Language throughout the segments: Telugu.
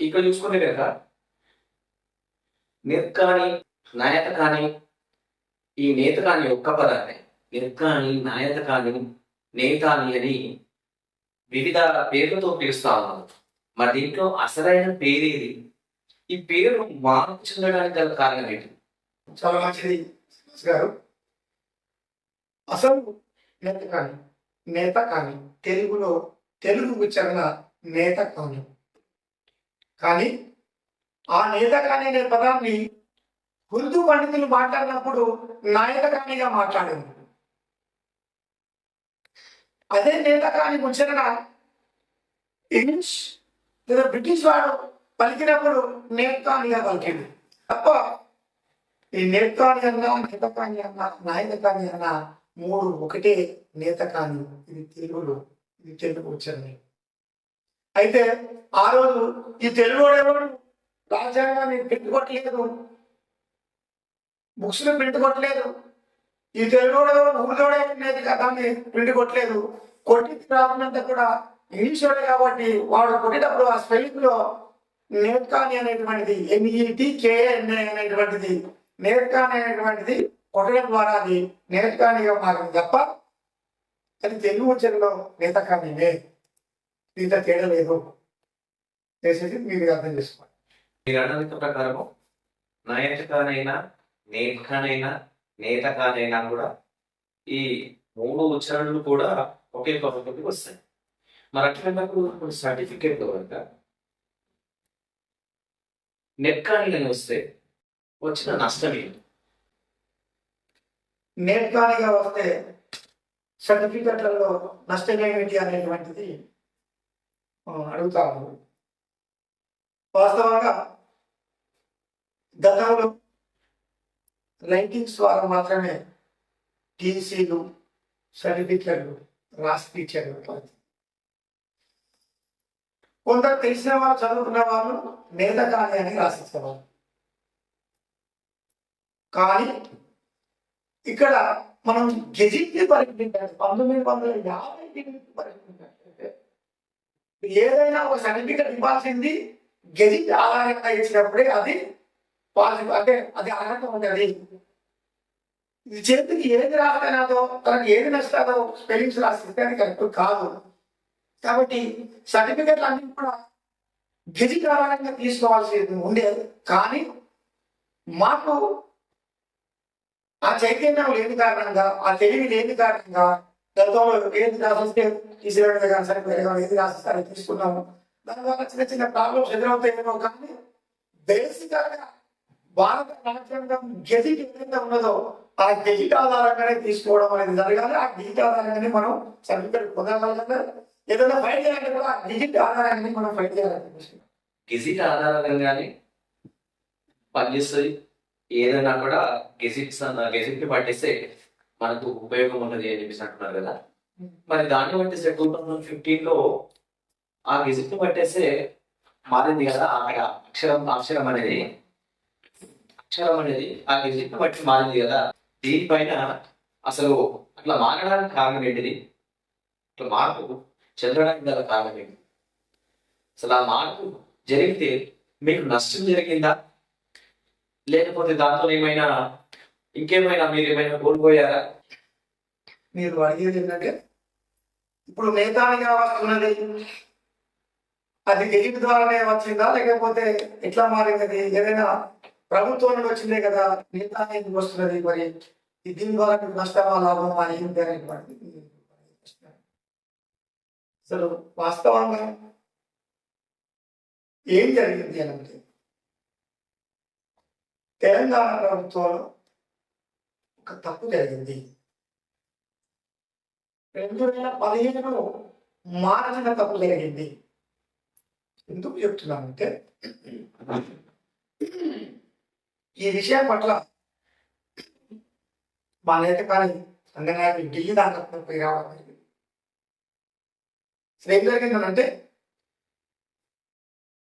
ఇక్కడ చూసుకుంటే కనుక నిర్కాని నాయత కాని ఈ నేత కాని ఒక్క పదాన్ని నిర్కాణి నాయత కాని నేతాని అని వివిధ పేర్లతో పిలుస్తా ఉన్నారు. మరి దీంట్లో అసలైన పేరేది? ఈ పేరు మార్పు చెందడానికి గల కారణం ఏంటి? చాలా మంచిది గారు. అసలు నేత కాని నేత కాని తెలుగులో తెలుగు ఉచ్చారణ నేత కాని కానీ ఆ నేతకాని అనే పదాన్ని ఉర్దూ పండితులు మాట్లాడినప్పుడు నాయకకానిగా మాట్లాడింది అదే నేతకాని ముచ్చరణ ఇంగ్లీష్ లేదా బ్రిటిష్ వాడు పలికినప్పుడు నేత్రానిగా పలికింది తప్ప ఈ నేతాని అన్నా నేతకాని అన్నా నాయకకాని అన్నా మూడు ఒకటే నేతకాని ఇది తెలుగులో ఇది తెలుగు ఉచ్చారణ. అయితే ఆ రోజు ఈ తెలుగులో ఎవరు రాజ్యాంగాన్ని పెట్టుకోవట్లేదు బుక్స్లో ప్రింట్ కొట్టలేదు ఈ తెలుగు ఊరితోడే ఉండేది దాన్ని ప్రింట్ కొట్టలేదు కొట్టి రాకున్నంత కూడా ఇంగ్లీష్ వాడే కాబట్టి వాడు కొట్టేటప్పుడు ఆ స్పెల్లింగ్లో నేర్కాని అనేటువంటిది ఎన్ఈటి కేఎన్ఏ అనేటువంటిది నేర్కాని అనేటువంటిది కొట్టడం ద్వారా అది నేర్కానిగా మారింది తప్ప అది తెలుగు వచ్చేలో నేతకానివే దీంతో తేడా లేదు. చేసేది మీరు అర్థం చేసుకోండి. మీరు అన్నది ప్రకారము నాయకకానైనా నేతకానైనా నేతకానైనా కూడా ఈ మూడు ఉచ్చారణలు కూడా ఒకే పద్ధతికి వస్తాయి. మరి అట్లన్నప్పుడు సర్టిఫికేట్ కనుక నెట్కాని అని వస్తే వచ్చిన నష్టం ఏంటి నేర్కానిగా వస్తే సర్టిఫికెట్లలో నష్టం ఏమిటి అనేటువంటిది అడుగుతా ఉన్నాను. వాస్తవంగా గతంలో ర్యాంకింగ్స్ ద్వారా మాత్రమే టీసీలు సర్టిఫికెట్లు రాసి ఇచ్చారు. కొందరు తెలిసిన వాళ్ళు చదువుకున్న వాళ్ళు నేత కానీ అని రాసిచ్చేవాళ్ళు కానీ ఇక్కడ మనం గెజిట్ని పరిగణించాలి. పంతొమ్మిది వందల యాభై పరిగణించాలి. ఏదైనా ఒక సర్టిఫికెట్ ఇవ్వాల్సింది గది ఆధారంగా ఇచ్చినప్పుడే అది పాజిటివ్ అంటే అది అర్హత ఉంటుంది. ఇది చేతికి ఏది రాకపోయినాదో తనకి ఏది నష్టాదో స్పెల్లింగ్స్ రాసిస్తే అది కరెక్ట్ కాదు. కాబట్టి సర్టిఫికెట్లు అన్ని కూడా గది ఆధారంగా తీసుకోవాల్సి ఉండేది కానీ మాకు ఆ చైతన్యం లేని కారణంగా ఆ తెలివి లేని కారణంగా గతంలో ఏది రాసిస్తే తీసివేయడం కానీ సరే కానీ ఏది రాసిస్తే తీసుకున్నాము దానివల్ల చిన్న చిన్న ప్రాబ్లమ్స్ ఎదురవుతాయేమో కానీ బేసిక్గా భారత రాజ్యాంగం గెజిట్ ఏదైతే ఉన్నదో ఆ గెజిట్ ఆధారంగానే తీసుకోవడం అనేది జరగాలి. ఆ గెజిట్ ఆధారంగానే మనం సర్టిఫికేట్ పొందగలగాలి ఏదైనా ఫైట్ చేయాలంటే కూడా ఆ గెజిట్ ఆధారంగానే మనం ఫైట్ చేయాలి. గెజిట్ ఆధారంగానే పనిచేస్తుంది. ఏదైనా కూడా గెజిట్స్ అన్న గెజిట్ పట్టిస్తే మనకు ఉపయోగం ఉన్నది అని చెప్పేసి అంటున్నారు కదా. మరి దాన్ని పట్టిస్తే టూ థౌజండ్ ఫిఫ్టీన్లో ఆ గెజిట్ని పట్టేస్తే మారింది కదా. ఆ అక్షరం అక్షరం అనేది అక్షరం అనేది ఆ గెజిట్ని బట్టి మారింది కదా. దీనిపైన అసలు అట్లా మారడానికి కారణం ఏంటిది? అట్లా మార్పు చెందడానికి గల కారణం ఏంటి? అసలు ఆ మార్పు జరిగితే మీకు నష్టం జరిగిందా? లేకపోతే దాంతో ఏమైనా ఇంకేమైనా మీరు ఏమైనా కోల్పోయారా? మీరు అడిగేది ఏంటంటే ఇప్పుడు నేతానిగా వస్తున్నది అది తెలివి ద్వారానే వచ్చిందా? లేకపోతే ఎట్లా మారింది? అది? ఏదైనా ప్రభుత్వం నుండి వచ్చిందే కదా నేత వస్తున్నది మరి? దీని ద్వారా మీకు నష్టమా లాభమా ఏంటి అనేటువంటి అసలు వాస్తవంగా ఏం జరిగింది అని అంటే తెలంగాణ ప్రభుత్వంలో ఒక తప్పు జరిగింది. రెండు వేల పదిహేనులో మార్చిన తప్పు జరిగింది. ఎందుకు చెప్తున్నానంటే ఈ విషయం పట్ల మా నేత కానీ సంగనాయకు ఢిల్లీ దాకా పోయి రావాలి ఏం జరిగిందనంటే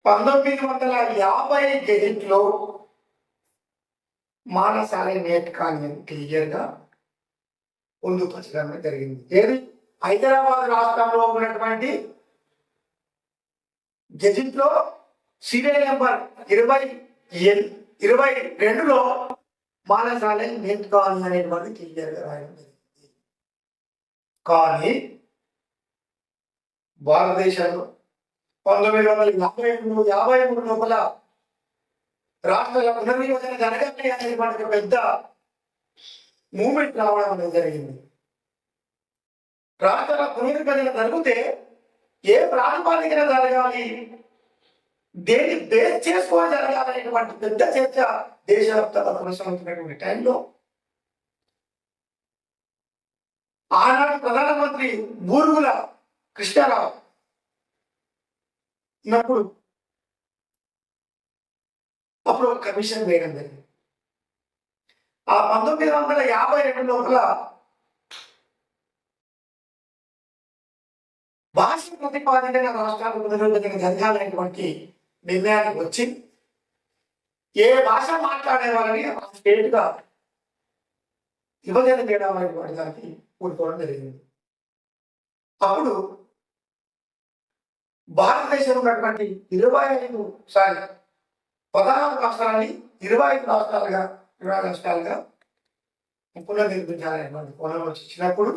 పంతొమ్మిది వందల యాభై గెజిట్లో మానసాలే నేట్ కానీ క్లియర్గా పొందుపరచడం జరిగింది. ఏది? హైదరాబాద్ రాష్ట్రంలో ఉన్నటువంటి గెజిట్ సీరియల్ నెంబర్ ఇరవై ఎన్- ఇరవై రెండులో మానసాలే నేర్చుకోవాలి అనేటువంటి క్లియర్గా రాయడం జరిగింది. కానీ భారతదేశంలో పంతొమ్మిది వందల యాభై మూడు యాభై మూడు లోపల రాష్ట్ర పునర్విభజన జరగాలి అనేది ఒక పెద్ద మూమెంట్ రావడం అనేది జరిగింది. రాష్ట్ర పునర్విభజన జరిగితే ఏ ప్రాతిపాదికన జరగాలి? దేని బేస్ చేసుకొని జరగాలనేటువంటి పెద్ద చర్చ దేశవ్యాప్తంగా కొనసాగుతున్నటువంటి టైంలో ఆనాడు ప్రధానమంత్రి బూరుగుల కృష్ణారావు ఉన్నప్పుడు అప్పుడు ఒక కమిషన్ వేయడం జరిగింది ఆ పంతొమ్మిది వందల యాభై రెండు లోపల భాష ప్రతిపాదన రాష్ట్రాల పునర్విభజన జరగాలనేటువంటి నిర్ణయానికి వచ్చి ఏ భాష మాట్లాడే వాళ్ళని ఆ స్టేట్గా విభజన చేయడం అనేటువంటి దానికి కూడుకోవడం జరిగింది. అప్పుడు భారతదేశంలో ఉన్నటువంటి ఇరవై ఐదు సారీ పదహారు రాష్ట్రాలని ఇరవై ఐదు రాష్ట్రాలుగా ఇరవై రాష్ట్రాలుగా పునర్నిర్మించాలనేటువంటి కోణం వచ్చినప్పుడు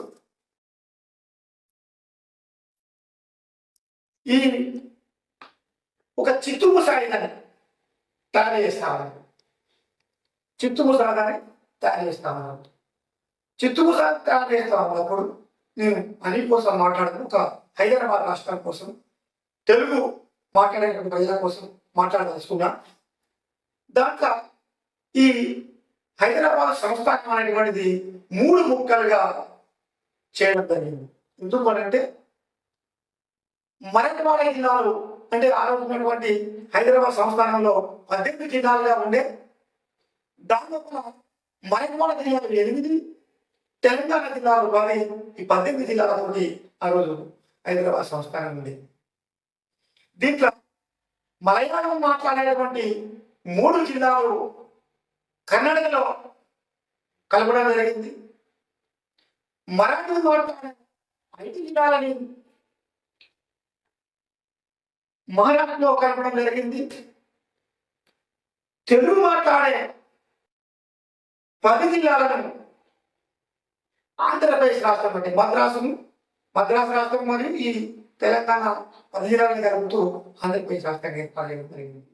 ఈ ఒక చిత్తు ముసాయిదని తయారు చేస్తామని చిత్తు ముసాయిదని తయారు చేస్తామన్నారు. చిత్తుము ముసాయి తయారు చేస్తామన్నప్పుడు నేను పని కోసం మాట్లాడుతూ ఒక హైదరాబాద్ రాష్ట్రం కోసం తెలుగు మాట్లాడేటువంటి ప్రజల కోసం మాట్లాడదలుచుకున్నా. దాంట్లో ఈ హైదరాబాద్ సంస్థానం అనేటువంటిది మూడు ముక్కలుగా చేయడం జరిగింది. ఎందుకు అంటే మరట్వాడ జిల్లాలు అంటే ఆరోగ్యమైనటువంటి హైదరాబాద్ సంస్థానంలో పద్దెనిమిది జిల్లాలుగా ఉండే దానిలోపల మరణవాడ జిల్లాలు ఎనిమిది తెలంగాణ జిల్లాలు కానీ ఈ పద్దెనిమిది జిల్లాలతోటి ఆ రోజు హైదరాబాద్ సంస్థానం ఉంది. దీంట్లో మలయాళం మాట్లాడేటువంటి మూడు జిల్లాలు కర్ణాటకలో కలపడం జరిగింది. మరాఠీ ద్వారా ఐదు జిల్లాలని మహారాష్ట్రలో కలపడం జరిగింది. తెలుగు మాట్లాడే పది జిల్లాలను ఆంధ్రప్రదేశ్ రాష్ట్రం అంటే మద్రాసును మద్రాసు రాష్ట్రం మరియు ఈ తెలంగాణ పది జిల్లాలను కలుపుతూ ఆంధ్రప్రదేశ్ రాష్ట్రంగా ఏర్పాటు చేయడం జరిగింది.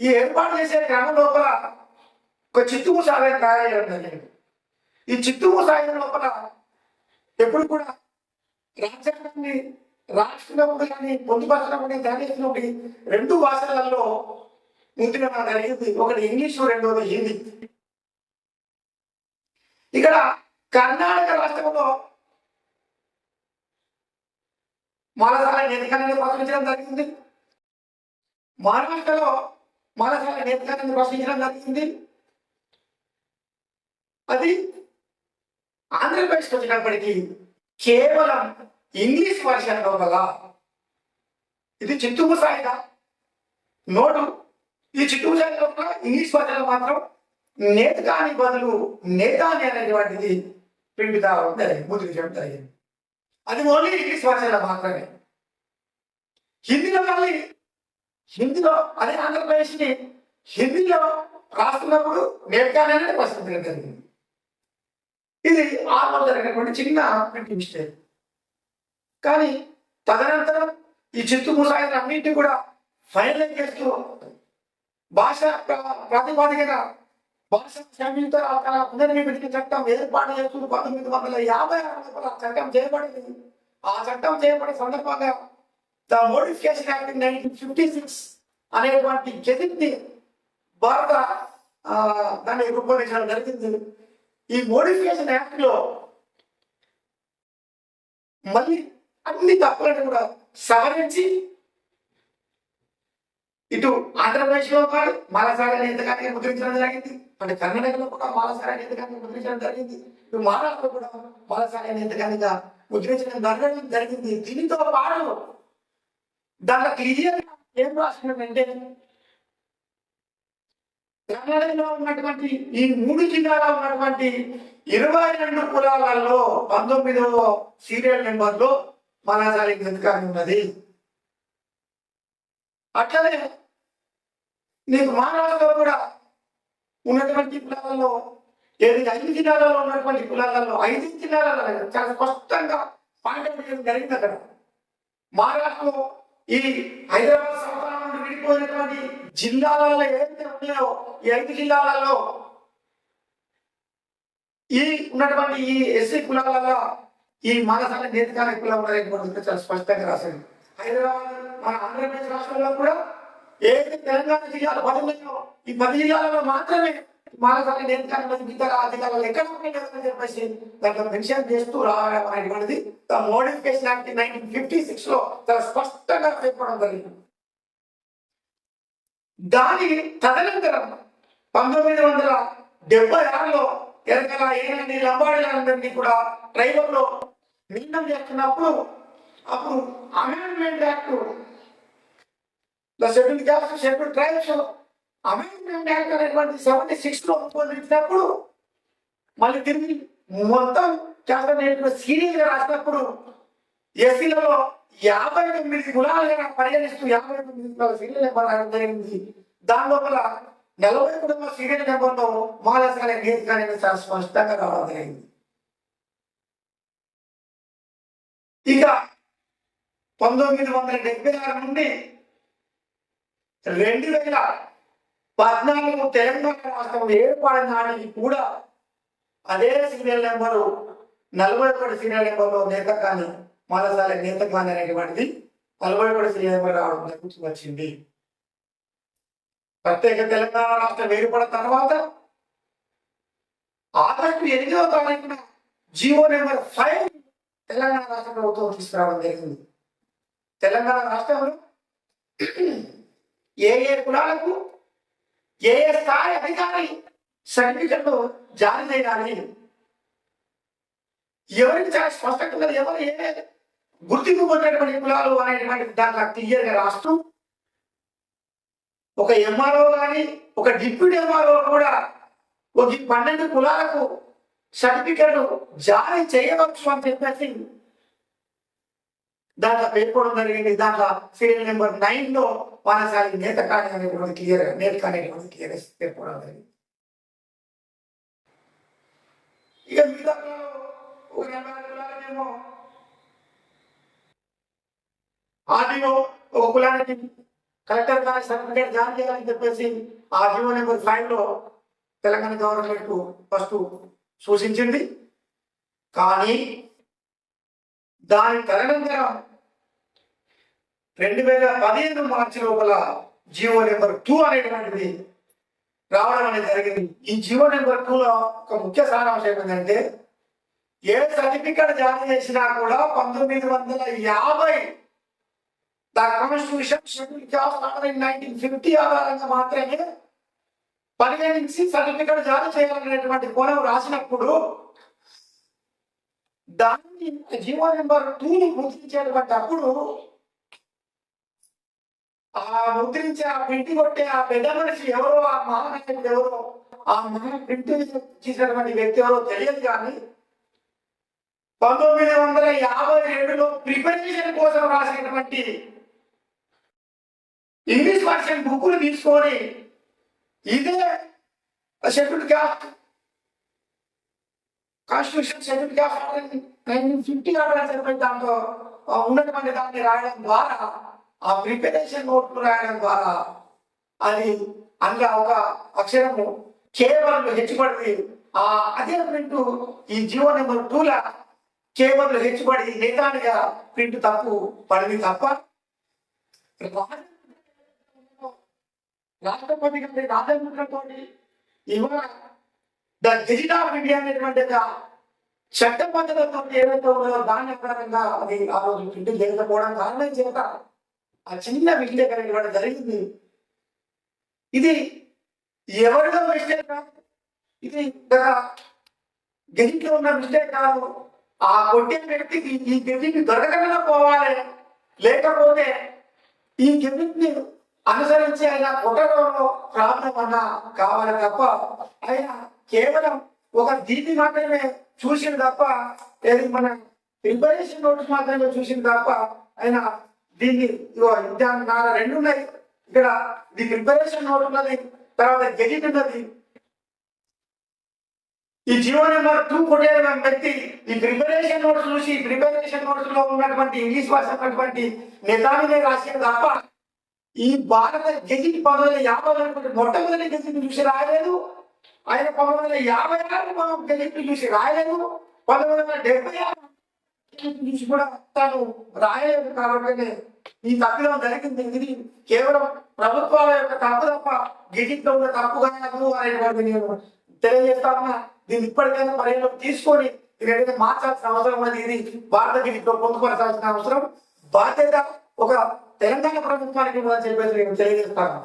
ఈ ఏర్పాటు చేసే క్రమం లోపల ఒక చిత్తూరు సాగర్ తయారయ్యడం జరిగింది. ఈ చిత్తూరు సాగర్ లోపల ఎప్పుడు కూడా రాజ్యాంగాన్ని రాష్ట్రంలో కానీ పొందుపరచడం దాని చేసినప్పుడు రెండు భాషలలో ముద్రణ జరిగింది ఒకటి ఇంగ్లీషు రెండోది హిందీ. ఇక్కడ కర్ణాటక రాష్ట్రంలో మాలసాల నేతకాన్ని ప్రకటించడం జరిగింది. మహారాష్ట్రలో మాలసాల నేతకాన్ని ప్రశ్నించడం జరిగింది అది ఆంధ్రప్రదేశ్కి వచ్చినప్పటికీ కేవలం ఇంగ్లీష్ వర్షన్ లోపల ఇది చిత్తూరు సాయిద. నోటు. ఈ చిత్తూరు సాయి లోపల ఇంగ్లీష్ వర్షన్ మాత్రం నేతకాని బదులు నేతాని అనేటువంటిది పిండి తావడం జరిగింది ముద్రించడం జరిగింది. అది ఓన్లీ ఇంగ్లీష్ భాషలో మాత్రమే. హిందీలో మళ్ళీ హిందీలో అదే ఆంధ్రప్రదేశ్ని హిందీలో రాస్తున్నప్పుడు నేర్కానే ప్రస్తుతం జరిగింది. ఇది ఆత్మ జరిగినటువంటి చిన్న మిస్టేక్ కానీ తదనంతరం ఈ చిత్తు ముసాయిలు అన్నింటినీ కూడా ఫైనలైజ్ చేస్తూ భాష ప్ర- ప్రాతిపాదికన భాష సంయుక్త రాష్ట్రాల పునర్నిర్మించిన చట్టం ఏర్పాటు చేస్తూ పంతొమ్మిది వందల యాభై ఆరు చట్టం చేయబడింది. ఆ చట్టం చేయబడిన సందర్భంగా the modification act nineteen fifty six అనేటువంటి గెజిట్ని భారత దాన్ని రూపొందించడం జరిగింది. ఈ మోడిఫికేషన్ యాక్ట్లో మళ్ళీ అన్ని తప్పులను కూడా సవరించి ఇటు ఆంధ్రప్రదేశ్లో కాదు కూడా మాలసార ముద్రించడం జరిగింది. అంటే కర్ణాటకలో కూడా మాలసార నేతగాన్ని ముద్రించడం జరిగింది. ఇటు మహారాష్ట్రలో కూడా మాలసార నేతగానిగా ముద్రించడం జరగడం జరిగింది. దీనితో పాటు దాంట్లో క్లియర్ ఏం రాసినట్టు కన్నడలో ఉన్నటువంటి ఈ మూడు జిల్లాలో ఉన్నటువంటి ఇరవై రెండు కులాలలో పంతొమ్మిదవ సీరియల్ నెంబర్లో మనాసాలి గ్రంథకాన్ని ఉన్నది. అట్లనే నీకు మహారాష్ట్రలో కూడా ఉన్నటువంటి కులాలలో ఏది ఐదు జిల్లాలలో ఉన్నటువంటి కులాలలో ఐదు జిల్లాలలో చాలా స్పష్టంగా పాయింట్ జరిగింది అక్కడ. మహారాష్ట్రలో ఈ హైదరాబాద్ సంస్థానం నుండి విడిపోయినటువంటి జిల్లాలలో ఏదైతే ఉన్నాయో ఈ ఐదు జిల్లాలలో ఈ ఉన్నటువంటి ఈ ఎస్సీ కులాలలో ఈ మానసాల నేతకాల కులం ఉన్నటువంటి చాలా స్పష్టంగా రాసింది హైదరాబాద్ మన ఆంధ్రప్రదేశ్ రాష్ట్రంలో కూడా ఏదైతే తెలంగాణ జిల్లాలు పది ఉన్నాయో ఈ పది జిల్లాలలో మాత్రమే మానసాల నేతకాల మిగతా అధికారులు ఎక్కడ ఉన్నాయని చెప్పేసి దాంట్లో మెన్షన్ చేస్తూ రావడం అనేటువంటిది. మోడిఫికేషన్ యాక్ట్ నైన్టీన్ ఫిఫ్టీ సిక్స్లో చాలా స్పష్టంగా పేర్కొనడం జరిగింది. దాని తదనంతరం పంతొమ్మిది వందల డెబ్బై ఆరులో ఎరగల ఏనండి లంబాడీలందరినీ కూడా ట్రైబల్లో నిందం చేస్తున్నప్పుడు అప్పుడు amendment act schedule caste schedule tribes amendment act అనేటువంటి సెవెంటీ సిక్స్లో రూపొందించినప్పుడు మళ్ళీ తిరిగి మొత్తం చేస్తున్న సీరియల్గా రాసినప్పుడు ఎస్సీలలో యాభై తొమ్మిది కులాలుగా పరిగణిస్తూ యాభై తొమ్మిది కులాల సీరియల్ నెంబర్ రాయడం జరిగింది. దాని లోపల నలభై కుటుంబ సీరియల్ నెంబర్లో మహారాష్ట్ర గీత అనేది చాలా స్పష్టంగా రావడం జరిగింది. ఇక పంతొమ్మిది వందల డెబ్బై ఆరు నుండి రెండు వేల పద్నాలుగు తెలంగాణ రాష్ట్రం ఏర్పడిన నాటికి కూడా అదే సీరియల్ నెంబరు నలభై ఒకటి సీరియల్ నెంబర్లో నేత కానీ మాలసాల నేత కానీ అనేటువంటిది నలభై ఒకటి సీరియల్ నెంబర్ రావడం గురించి వచ్చింది. ప్రత్యేక తెలంగాణ రాష్ట్రం ఏర్పడిన తర్వాత ఆగస్టు ఎనిమిదవ తారీఖున జియో నెంబర్ ఫైవ్ తెలంగాణ రాష్ట్ర ప్రభుత్వం తీసుకురావడం జరిగింది. తెలంగాణ రాష్ట్రంలో ఏ ఏ కులాలకు ఏ ఏ స్థాయి అధికారి సర్టిఫికెట్లు జారీ చేయాలి ఎవరికి చాలా స్పష్టంగా ఉన్నది, ఎవరు ఏ గుర్తింపు పొందినటువంటి కులాలు అనేటువంటి దాంట్లో క్లియర్గా రాస్తూ ఒక ఎంఆర్ఓ కానీ ఒక డిప్యూటీ ఎంఆర్ఓ కూడా ఒక పన్నెండు కులాలకు సర్టిఫికెట్లు జారీ చేయవచ్చు అని చెప్పేసి దాంట్లో పేర్కొనడం జరిగింది? దాంట్లో సీరియల్ నెంబర్ నైన్లో వానసారి నేత కాని అనేటువంటి క్లియర్ నేత అనేటువంటి క్లియర్ పేర్కొనడం జరిగింది. ఇక మిగతా ఒక ఎనభై కులాలకేమో ఆర్డీఓ ఒక కులానికి కలెక్టర్ గారి సర్టిఫికేట్ జారీ చేయాలని చెప్పేసి ఆర్డీఓ నెంబర్ ఫైవ్లో తెలంగాణ గవర్నమెంట్ ఫస్ట్ సూచించింది. కానీ దాని తదనంతరం రెండు వేల పదిహేను మార్చి లోపల జియో నెంబర్ టూ అనేటువంటిది రావడం అనేది జరిగింది. ఈ జియో నెంబర్ టూలో ఒక ముఖ్య సారాంశం ఏంటంటే ఏ సర్టిఫికెట్ జారీ చేసినా కూడా పంతొమ్మిది వందల యాభై the constitution schedule caste order in nineteen fifty ఆధారంగా మాత్రమే పరిగణించి సర్టిఫికెట్ జారీ చేయాలనేటువంటి కోణం రాసినప్పుడు దాన్ని జీవో నెంబర్ టూని గుర్తించేటువంటి అప్పుడు ఆ ముద్రించే ఆ ప్రింట్ కొట్టే ఆ పెద్ద మనిషి ఎవరో ఆ మహానాయకుడు ఎవరో ఆ మహా ప్రింట్ చేసినటువంటి వ్యక్తి ఎవరో తెలియదు కానీ పంతొమ్మిది వందల యాభై ఏడులో ప్రిపరేషన్ కోసం రాసినటువంటి ఇంగ్లీష్ వర్షన్ బుక్కులు తీసుకొని ఇదే schedule caste constitution schedule caste nineteen fifty order సరిపోయి దాంట్లో ఉన్నటువంటి దాన్ని రాయడం ద్వారా ఆ ప్రిపరేషన్ నోట్లు రాయడం ద్వారా అది అందులో ఒక అక్షరము కేవలం హెచ్చుపడింది ఆ అదే ప్రింట్ ఈ జియో నెంబర్ టూల కేవలం హెచ్చుపడి నిదానిగా ప్రింట్ తప్పు పడింది తప్ప రాష్ట్రపతి గారి రాజముద్రతో ఇవాళ ద గెజిట్ ఆఫ్ ఇండియా అనేటువంటి చట్టబద్ధతతో ఏదైతే ఉన్నదో దాని ఆధారంగా అది ఆ రోజు ప్రింట్ లేకపోవడం కారణం చేత ఆ చిన్న మిస్టేక్ ఇవ్వడం జరిగింది. ఇది ఎవరిలో మిస్టేక్ కాదు ఇది గెజిట్ ఉన్న మిస్టేక్ కాదు. ఆ కొట్టే వ్యక్తికి ఈ గెజిట్ దొరకకుండా పోవాలి. లేకపోతే ఈ గెజిట్ని అనుసరించి ఆయన కొట్టడంలో ప్రాబ్లం అన్న కావాలి తప్ప ఆయన కేవలం ఒక దీన్ని మాత్రమే చూసింది తప్ప ఏది మన ప్రిపరేషన్ నోట్స్ మాత్రమే చూసింది తప్ప ఆయన దీన్ని ఇగో నాలుగు రెండు ఉన్నాయి. ఇక్కడ ది ప్రిపరేషన్ నోట్ ఉన్నది. తర్వాత గెజిట్ ఉన్నది. ఈ జియో నెంబర్ టూ కొట్టేది వ్యక్తి. ఈ ప్రిపరేషన్ నోట్స్ చూసి ప్రిపరేషన్ నోట్స్లో ఉన్నటువంటి ఇంగ్లీష్ భాష ఉన్నటువంటి నిజాన్ని రాసేది తప్ప ఈ భారత గెజిట్ పంతొమ్మిది వందల యాభై మొట్టమొదటి గెజిట్ చూసి రాయలేదు. ఆయన పంతొమ్మిది వందల యాభై ఆరు మనం గెజిట్ చూసి రాయలేదు. పంతొమ్మిది వందల డెబ్బై ఆరు నుంచి కూడా తాను రాయలేదు కాబట్టి ఈ తప్పిదం జరిగింది. ఇది కేవలం ప్రభుత్వాల యొక్క తప్పు తప్ప గిటిట్లో ఉన్న తప్పు కాదు అనేటువంటి నేను తెలియజేస్తాను దీన్ని ఇప్పటికైనా పరిగణలోకి తీసుకొని ఇదైతే మార్చాల్సిన అవసరం ఉన్నది. ఇది భారత గిటిట్లో పొందుపరచాల్సిన అవసరం. బాధ్యత ఒక తెలంగాణ ప్రభుత్వానికి ఉందని చెప్పేసి నేను తెలియజేస్తాను